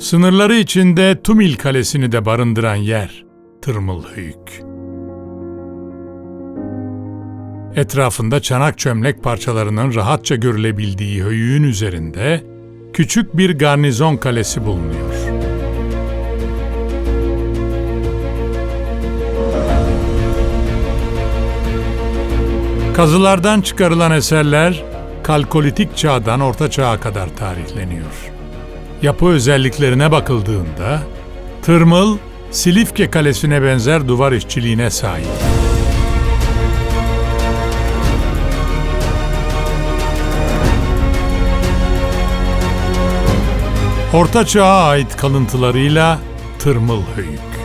Sınırları içinde Tumil Kalesi'ni de barındıran yer Tırmılhöyük. Etrafında çanak çömlek parçalarının rahatça görülebildiği höyüğün üzerinde küçük bir garnizon kalesi bulunuyor. Kazılardan çıkarılan eserler Kalkolitik çağdan Orta Çağ'a kadar tarihleniyor. Yapı özelliklerine bakıldığında Tırmıl, Silifke Kalesi'ne benzer duvar işçiliğine sahip. Orta Çağ'a ait kalıntılarıyla Tırmıl Höyük.